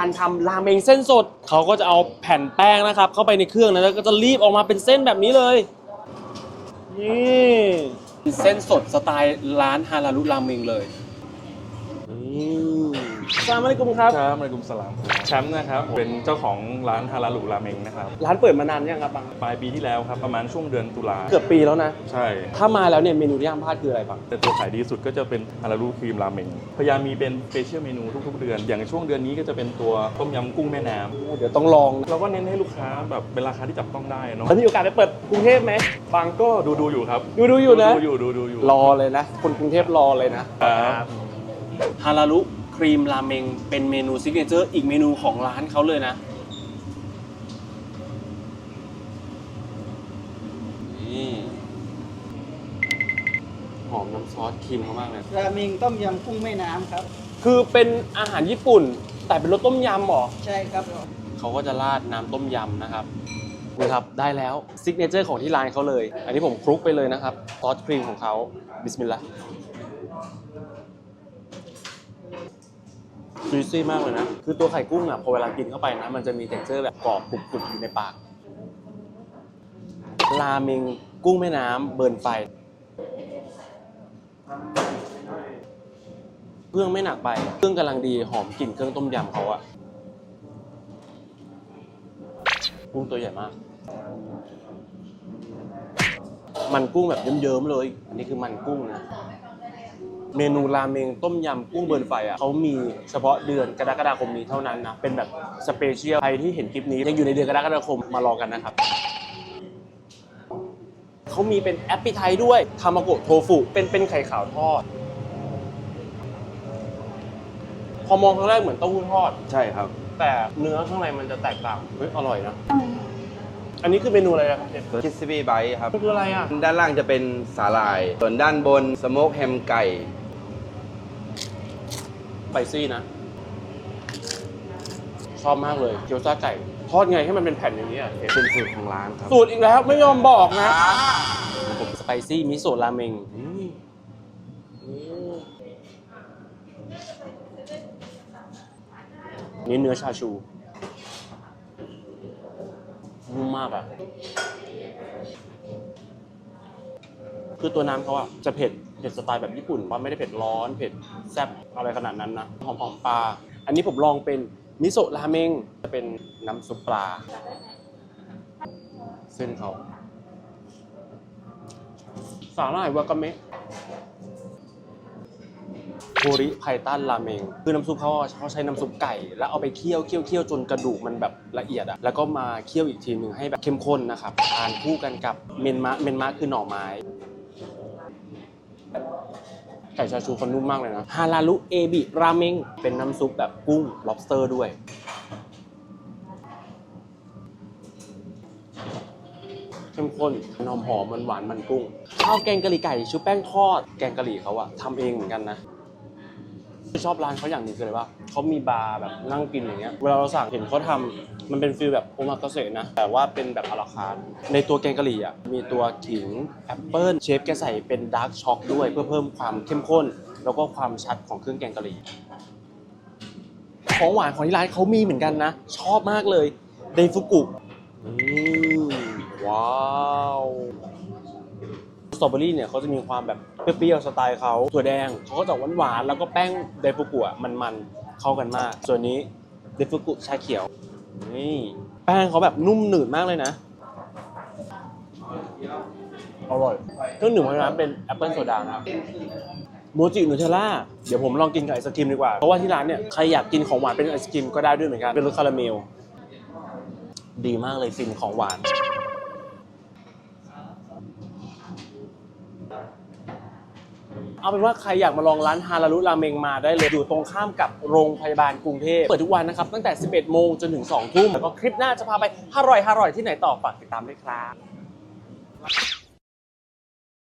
การทำราเมงเส้นสด เขาก็จะเอาแผ่นแป้งนะครับ เข้าไปในเครื่องนะแล้วก็จะรีบออกมาเป็นเส้นแบบนี้เลยนี่เส้นสดสไตล์ร้านฮารารุราเมงเลยนี่ สลามอะลัยกุมครับ ครับมากุมสลามแชมป์นะครับเป็นเจ้าของร้านฮาราลุราเมงนะครับร้านเปิดมานานยังครับบัง ปลายปีที่แล้วครับประมาณช่วงเดือนตุลาเกือบปีแล้วนะ ใช่ ถ้ามาแล้วเนี่ยเมนูที่ห้ามพลาดคืออะไรบ้างแต่ตัวขายดีสุดก็จะเป็นฮาราลุครีมราเมงพยายามมีเป็นสเปเชียลเมนูทุก ๆ เดือน อย่างช่วงเดือนนี้ก็จะเป็นตัวต้มยำกุ้งแม่น้ำเดี๋ยวต้องลองนะเราก็เน้นให้ลูกค้าแบบเป็นราคาที่จับต้องได้เนาะแล้วมีโอกาสไปเปิดกรุงเทพไหมบางก็ดูดูๆอยู่ครับดูดูอยู่นะ ดูอยู่ดูดูอยู่รอเลยนะ คนกรุงเทพรอเลยนะ ครับ ฮารารุค รีมราเมงเป็นเมนูซิกเนเจอร์อีกเมนูของร้านเขาเลยนะ นี่ หอมน้ำซอสครีมเขามากเลย ราเมงต้มยำกุ้งแม่น้ำครับ คือเป็นอาหารญี่ปุ่น แต่เป็นรสต้มยำเหรอ ใช่ครับเขาก็จะราดน้ำต้มยำนะครับนี่ครับ ได้แล้วซิกเนเจอร์ของที่ร้านเขาเลย อันนี้ผมคลุกไปเลยนะครับซอสครีมของเขาบิสมิลลาห์ จุยซี่มากเลยนะ คือตัวไข่กุ้งอะพอเวลากินเข้าไปนะ มันจะมีเท็กเจอร์แบบกรอบกรุบๆอยู่ในปาก ราเมงกุ้งแม่น้ำเบิร์นไฟ เครื่องไม่หนักไป เครื่องกำลังดีหอมกลิ่นเครื่องต้มยำเขาอะกุ้งตัวใหญ่มาก มันกุ้งแบบเยิ้มๆเลย อันนี้คือมันกุ้งนะ เมนูราเมงต้มยำกุ้งเบิร์นไฟอะเขามีเฉพาะเดือนกรกฎาคมนี้เท่านั้นนะ เป็นแบบสเปเชียลใครที่เห็นคลิปนี้ยังอยู่ในเดือนกรกฎาคมมารอกันนะครับเขามีเป็นแอปปิไทด้วยทามาโกะโทฟุเป็นเป็นไข่ขาวทอด พอมองครั้งแรกเหมือนเต้าหู้ทอด ใช่ครับ แต่เนื้อข้างในมันจะแตกต่างเฮ้ยอร่อยนะ อันนี้คือเมนูอะไรนะครับเชฟคิสซี่ไบครับมันคืออะไรอะ ด้านล่างจะเป็นสาหร่าย ส่วนด้านบนสโมกแฮมไก่ส ไปซี่นะ ชอบมากเลยเกี๊ยวซ่าไก่ทอดไงให้มันเป็นแผ่นอย่างนี้อะเชฟเป็นสูตรของร้านครับ สูตรอีกแล้วไม่ยอมบอกนะผมสไปซี่มิโซะราเมงอืมอืมนี่เนื้อชาชูนุ่มมากอะ คือตัวน้ำเขาอะจะเผ็ดเผ็ดสไตล์แบบญี่ปุ่นว่าไม่ได้เผ็ดร้อนเผ็ดแซ่บอะไรขนาดนั้นนะหอมหอมปลา อันนี้ผมลองเป็นมิโซะราเมงจะเป็นน้ำซุปปลา เส้นเขาสาหร่ายวากาเมะโคริไพตันราเมงคือน้ำซุปเขาเขาใช้น้ำซุปไก่ แล้วเอาไปเคี่ยวเคี่ยวเคี่ยวจนกระดูกมันแบบละเอียดอะแล้วก็มาเคี่ยวอีกทีหนึ่งให้แบบเข้มข้นนะครับทานคู่กันกับเมนมะเมนมะคือหน่อไม้ ก่ชาชูเขานุ่มมากเลยนะฮาราลุเอบิราเมงเป็นน้ำซุปแบบกุ้ง lobster ด้วยเข้มข้นมันหอมหอมมันหวานมันกุ้งข้าวแกงกะหรี่ไก่ชุบแป้งทอดแกงกะหรี่เขาอะทำเองเหมือนกันนะ ชอบร้านเขาอย่างหนึงคืออะไรวะเขามีบาร์แบบนั่งกินอย่างเงี้ย เวลาเราสั่งเห็นเขาทำมันเป็นฟีลแบบโอมากาเสะนะ แต่ว่าเป็นแบบอาราคาร์ทในตัวแกงกะหรี่อะ มีตัวขิงแอปเปิลเชฟแกใส่เป็นดาร์กช็อกด้วย เพื่อเพิ่มความเข้มข้น แล้วก็ความชัดของเครื่องแกงกะหรี่ ของหวานของที่ร้านเขามีเหมือนกันนะ ชอบมากเลย เดฟุกุอืมว้าว ตรอเบอรี่เนี่ยเขาจะมีความแบบเปรี้ยวๆสไตล์เขาถั่วแดงเขาก็จะหวานๆแล้วก็แป้งเดฟุกุอะมันๆเข้ากันมาก ส่วนนี้เดฟุกุชาเขียวนี่แป้งเขาแบบนุ่มหนืดมากเลยนะอร่อยเครื่องดื่มของร้านเป็นแอปเปิลโซดาครับโมจินูเทล่าเดี๋ยวผมลองกินกับไอศครีมดีกว่า เพราะว่าที่ร้านเนี่ยใครอยากกินของหวานเป็นไอศครีมก็ได้ด้วยเหมือนกันเป็นรสคาราเมล ดีมากเลยฟินของหวาน เอาเป็นว่าใครอยากมาลองร้านฮารารุราเมงมาได้เลย อยู่ตรงข้ามกับโรงพยาบาลกรุงเทพเปิดทุกวันนะครับ ตั้งแต่ 11 โมงจนถึง 2 ทุ่มแล้วก็คลิปหน้าจะพาไปอร่อยที่ไหนต่อฝากติดตามด้วยครับ